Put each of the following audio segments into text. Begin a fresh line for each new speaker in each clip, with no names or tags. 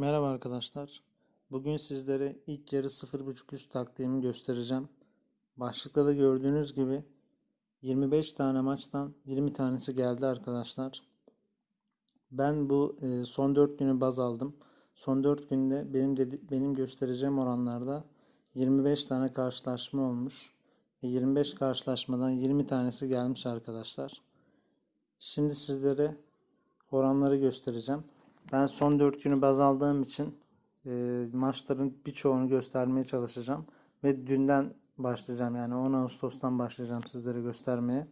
Merhaba arkadaşlar. Bugün sizlere ilk yarı 0.5 üst taktiğimi göstereceğim. Başlıkta da gördüğünüz gibi 25 tane maçtan 20 tanesi geldi arkadaşlar. Ben bu e, son 4 günü baz aldım. Son 4 günde benim dedi, benim göstereceğim oranlarda 25 tane karşılaşma olmuş. E, 25 karşılaşmadan 20 tanesi gelmiş arkadaşlar. Şimdi sizlere oranları göstereceğim. Ben son 4 günü baz aldığım için e, maçların birçoğunu göstermeye çalışacağım. Ve dünden başlayacağım yani 10 Ağustos'tan başlayacağım sizlere göstermeye.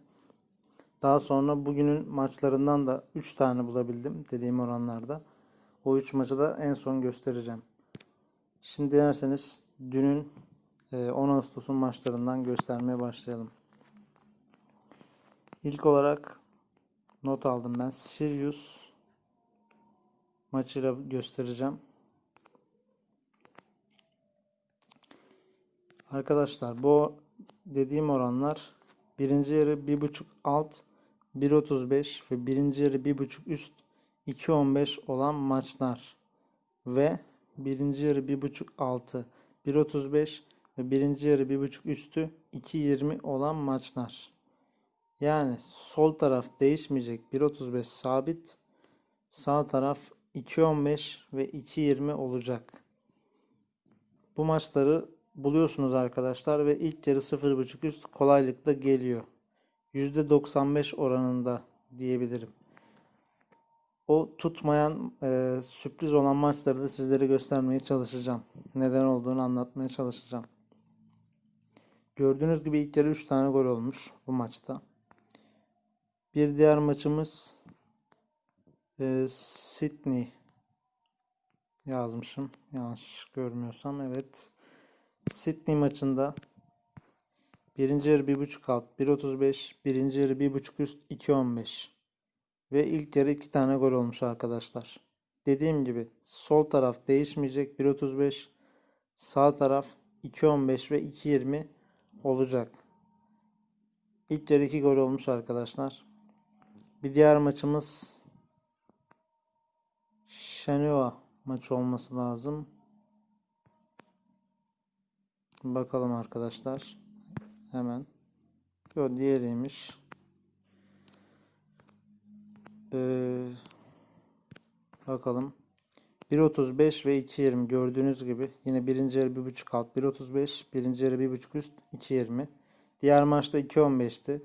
Daha sonra bugünün maçlarından da 3 tane bulabildim dediğim oranlarda. O 3 maçı da en son göstereceğim. Şimdi derseniz dünün e, 10 Ağustos'un maçlarından göstermeye başlayalım. İlk olarak not aldım ben. Sirius maçıyla göstereceğim. Arkadaşlar bu dediğim oranlar birinci yarı 1.5 alt 1.35 ve birinci yarı 1.5 üst 2.15 olan maçlar ve birinci yarı 1.5 altı 1.35 ve birinci yarı 1.5 üstü 2.20 olan maçlar. Yani sol taraf değişmeyecek 1.35 sabit sağ taraf 2.15 ve 2.20 olacak. Bu maçları buluyorsunuz arkadaşlar ve ilk yarı 0.5 üst kolaylıkla geliyor. %95 oranında diyebilirim. O tutmayan e, sürpriz olan maçları da sizlere göstermeye çalışacağım. Neden olduğunu anlatmaya çalışacağım. Gördüğünüz gibi ilk yarı 3 tane gol olmuş bu maçta. Bir diğer maçımız e, Sydney yazmışım. Yanlış görmüyorsam evet. Sydney maçında birinci yarı 1.5 alt 1.35 birinci yarı 1.5 üst 2.15 ve ilk yarı 2 tane gol olmuş arkadaşlar. Dediğim gibi sol taraf değişmeyecek 1.35 sağ taraf 2.15 ve 2.20 olacak. İlk yarı 2 gol olmuş arkadaşlar. Bir diğer maçımız Shenhua maçı olması lazım. Bakalım arkadaşlar. Hemen. Yo diğeriymiş. Ee, bakalım. 1.35 ve 2.20 gördüğünüz gibi yine birinci yarı 1.5 alt 1.35 birinci yarı 1.5 üst 2.20 diğer maçta 2.15'ti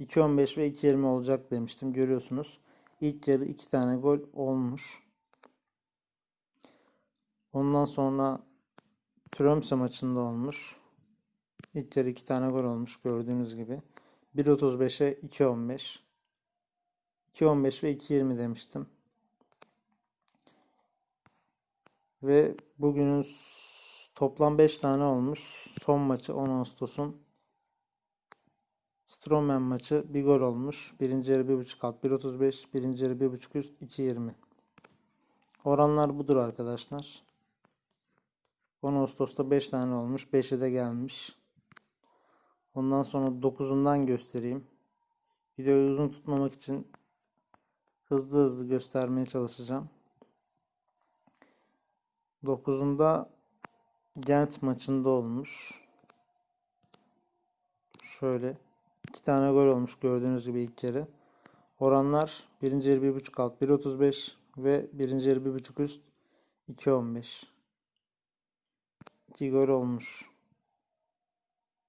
2.15 ve 2.20 olacak demiştim görüyorsunuz İlk yarı 2 tane gol olmuş. Ondan sonra Tromsø maçında olmuş. İlk yarı 2 tane gol olmuş gördüğünüz gibi. 1.35'e 2.15 2.15 ve 2.20 demiştim. Ve bugünün toplam 5 tane olmuş. Son maçı 10 Ağustos'un Stroman maçı bir gol olmuş. Birinci yarı 1.5 alt 1.35. Birinci yarı 1.5 üst 2.20. Oranlar budur arkadaşlar. 10 Ağustos'ta 5 tane olmuş. 5'e de gelmiş. Ondan sonra 9'undan göstereyim. Videoyu uzun tutmamak için hızlı hızlı göstermeye çalışacağım. 9'unda Gent maçında olmuş. Şöyle iki tane gol olmuş gördüğünüz gibi ilk yarı. Oranlar birinci yarı 1.5 alt 1.35 ve birinci yarı 1.5 üst 2.15. 2 gol olmuş.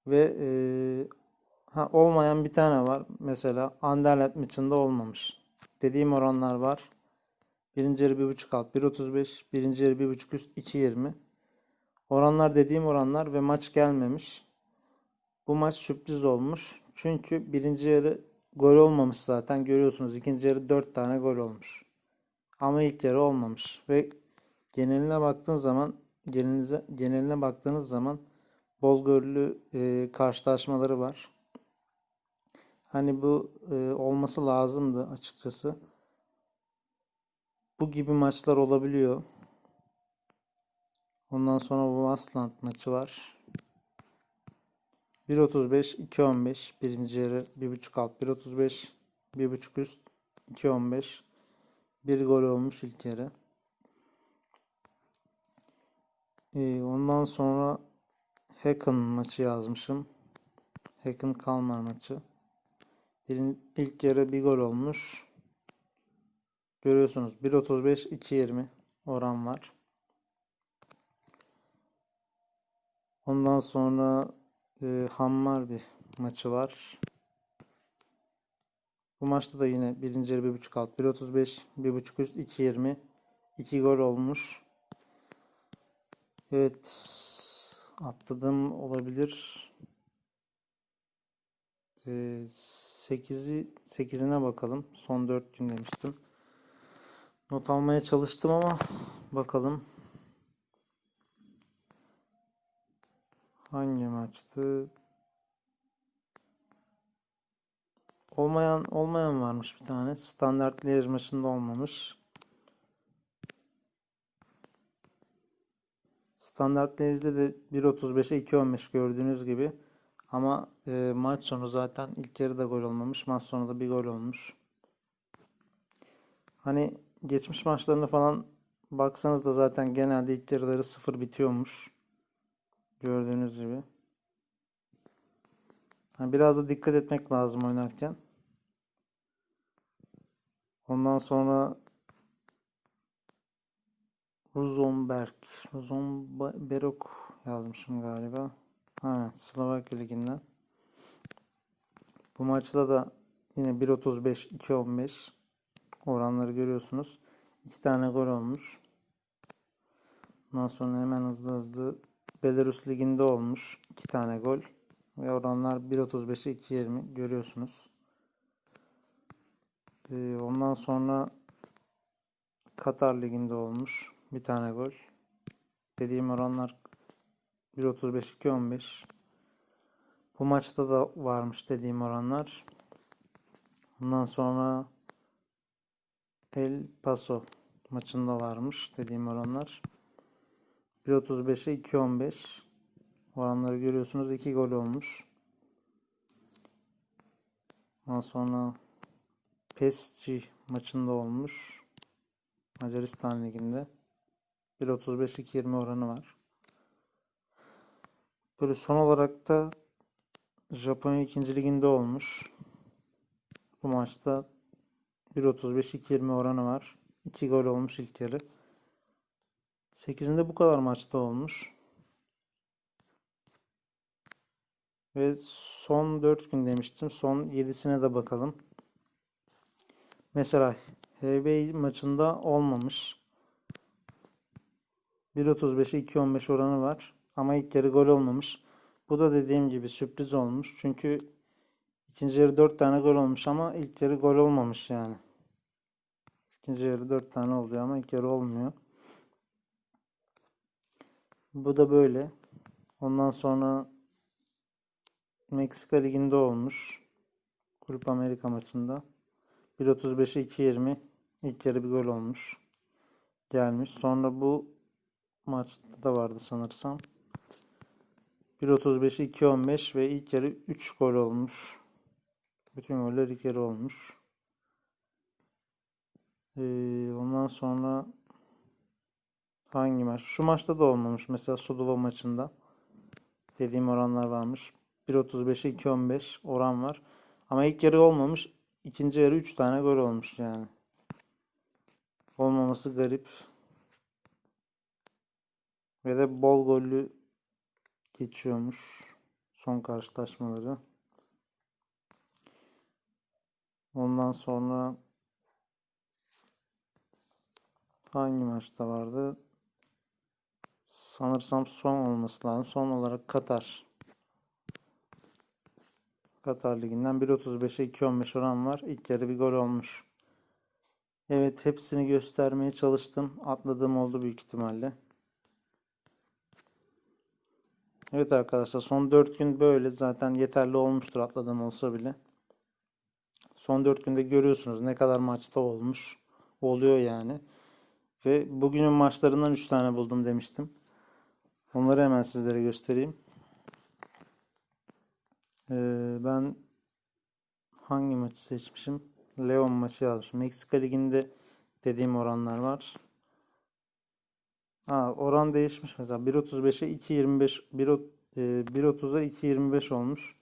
Ve e, ha, olmayan bir tane var. Mesela Anderlecht maçında olmamış. Dediğim oranlar var. Birinci yarı 1.5 alt 1.35. Birinci yarı 1.5 üst 2.20. Oranlar dediğim oranlar ve maç gelmemiş. Bu maç sürpriz olmuş. Çünkü birinci yarı gol olmamış zaten. Görüyorsunuz ikinci yarı 4 tane gol olmuş. Ama ilk yarı olmamış. Ve geneline baktığın zaman genelinize, geneline baktığınız zaman bol gollü e, karşılaşmaları var. Hani bu e, olması lazımdı açıkçası. Bu gibi maçlar olabiliyor. Ondan sonra bu Asland maçı var. 1.35 2.15 birinci yarı 1.5 alt 1.35 1.5 üst 2.15 bir gol olmuş ilk yarı. Ee, ondan sonra Hacken maçı yazmışım. Hacken Kalmar maçı. Birin, ilk yarı bir gol olmuş. Görüyorsunuz 1.35 2.20 oran var. Ondan sonra e, Hammar bir maçı var. Bu maçta da yine birinci yarı 1.5 alt 1.35 1.5 üst 2.20 2 gol olmuş. Evet atladım olabilir. Ee, 8'i 8'ine bakalım. Son 4 gün demiştim. Not almaya çalıştım ama bakalım. Hangi maçtı? Olmayan olmayan varmış bir tane. Standart Liège maçında olmamış. Standart Liège'de de 1.35'e 2.15 gördüğünüz gibi. Ama e, maç sonu zaten ilk yarıda gol olmamış. Maç sonu da bir gol olmuş. Hani geçmiş maçlarına falan baksanız da zaten genelde ilk yarıları sıfır bitiyormuş. Gördüğünüz gibi. Biraz da dikkat etmek lazım oynarken. Ondan sonra Ruzomberg, Ruzomberok yazmışım galiba. Ha, Slovakya Ligi'nden. Bu maçta da yine 1.35 2.15 oranları görüyorsunuz. İki tane gol olmuş. Ondan sonra hemen hızlı hızlı Belarus Ligi'nde olmuş. iki tane gol. Ve oranlar 1.35'e 2.20 görüyorsunuz. Ee, ondan sonra Katar Ligi'nde olmuş. Bir tane gol. Dediğim oranlar 1.35 2.15. Bu maçta da varmış dediğim oranlar. Ondan sonra El Paso maçında varmış dediğim oranlar. 1.35'e 2.15 oranları görüyorsunuz. 2 gol olmuş. Ondan sonra Pesci maçında olmuş. Macaristan Ligi'nde. 1.35 2.20 oranı var. Böyle son olarak da Japonya 2. Ligi'nde olmuş. Bu maçta 1.35 2.20 oranı var. 2 gol olmuş ilk yarı. 8'inde bu kadar maçta olmuş. Ve son 4 gün demiştim. Son 7'sine de bakalım. Mesela HB maçında olmamış. 1.35'e 2.15 oranı var. Ama ilk yarı gol olmamış. Bu da dediğim gibi sürpriz olmuş. Çünkü ikinci yarı 4 tane gol olmuş ama ilk yarı gol olmamış yani. İkinci yarı 4 tane oluyor ama ilk yarı olmuyor. Bu da böyle. Ondan sonra Meksika Ligi'nde olmuş. Grup Amerika maçında. 1.35'e 2.20 ilk yarı bir gol olmuş. Gelmiş. Sonra bu maçta da vardı sanırsam. 1.35'e 2.15 ve ilk yarı 3 gol olmuş. Bütün goller ilk yarı olmuş. Ee, ondan sonra hangi maç? Şu maçta da olmamış. Mesela Sudova maçında dediğim oranlar varmış. 1.35'e 2.15 oran var. Ama ilk yarı olmamış. İkinci yarı 3 tane gol olmuş yani. Olmaması garip. Ve de bol gollü geçiyormuş son karşılaşmaları. Ondan sonra hangi maçta vardı? Sanırsam son olması lazım. Son olarak Katar. Katar Ligi'nden 1.35'e 2.15 oran var. İlk yarı bir gol olmuş. Evet hepsini göstermeye çalıştım. Atladığım oldu büyük ihtimalle. Evet arkadaşlar son 4 gün böyle zaten yeterli olmuştur atladığım olsa bile. Son 4 günde görüyorsunuz ne kadar maçta olmuş. Oluyor yani. Ve bugünün maçlarından 3 tane buldum demiştim. Onları hemen sizlere göstereyim. Ee, ben hangi maçı seçmişim? Leon maçı yazmışım. Meksika Ligi'nde dediğim oranlar var. Ha, oran değişmiş mesela 1.35'e 2.25 1.30 e, 1.30'a 2.25 olmuş.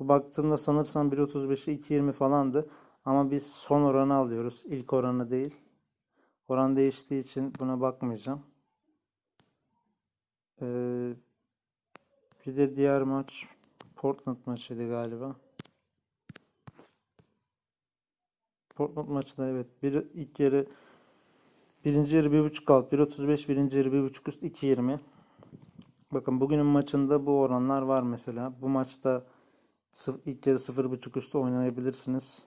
Bu baktığımda sanırsam 1.35'e 2.20 falandı. Ama biz son oranı alıyoruz. İlk oranı değil. Oran değiştiği için buna bakmayacağım. Ee, bir de diğer maç Portland maçıydı galiba. Portland maçı da evet. Bir, ilk yarı birinci yarı 1.5 alt 1.35 birinci yarı 1.5 üst 2.20. Bakın bugünün maçında bu oranlar var mesela. Bu maçta ilk yarı 0.5 üstü oynayabilirsiniz.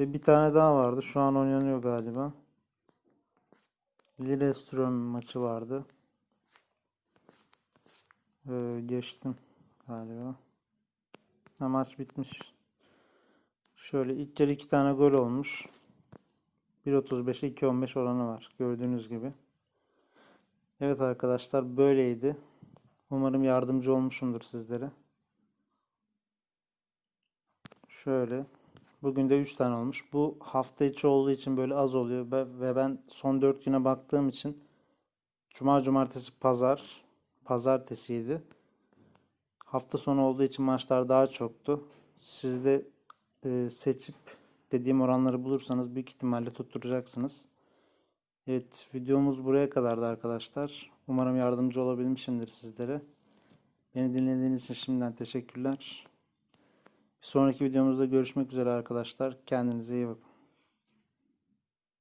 Ve bir tane daha vardı. Şu an oynanıyor galiba. Lillestrøm maçı vardı. Ee, geçtim galiba. Ha, maç bitmiş. Şöyle ilk yarı iki tane gol olmuş. 1.35'e 2.15 oranı var. Gördüğünüz gibi. Evet arkadaşlar böyleydi. Umarım yardımcı olmuşumdur sizlere. Şöyle. Bugün de 3 tane olmuş. Bu hafta içi olduğu için böyle az oluyor. Ve ben son 4 güne baktığım için Cuma, Cumartesi, Pazar, Pazartesiydi. Hafta sonu olduğu için maçlar daha çoktu. Siz de e, seçip dediğim oranları bulursanız büyük ihtimalle tutturacaksınız. Evet, videomuz buraya kadardı arkadaşlar. Umarım yardımcı olabilmişimdir sizlere. Beni dinlediğiniz için şimdiden teşekkürler. Sonraki videomuzda görüşmek üzere arkadaşlar. Kendinize iyi bakın.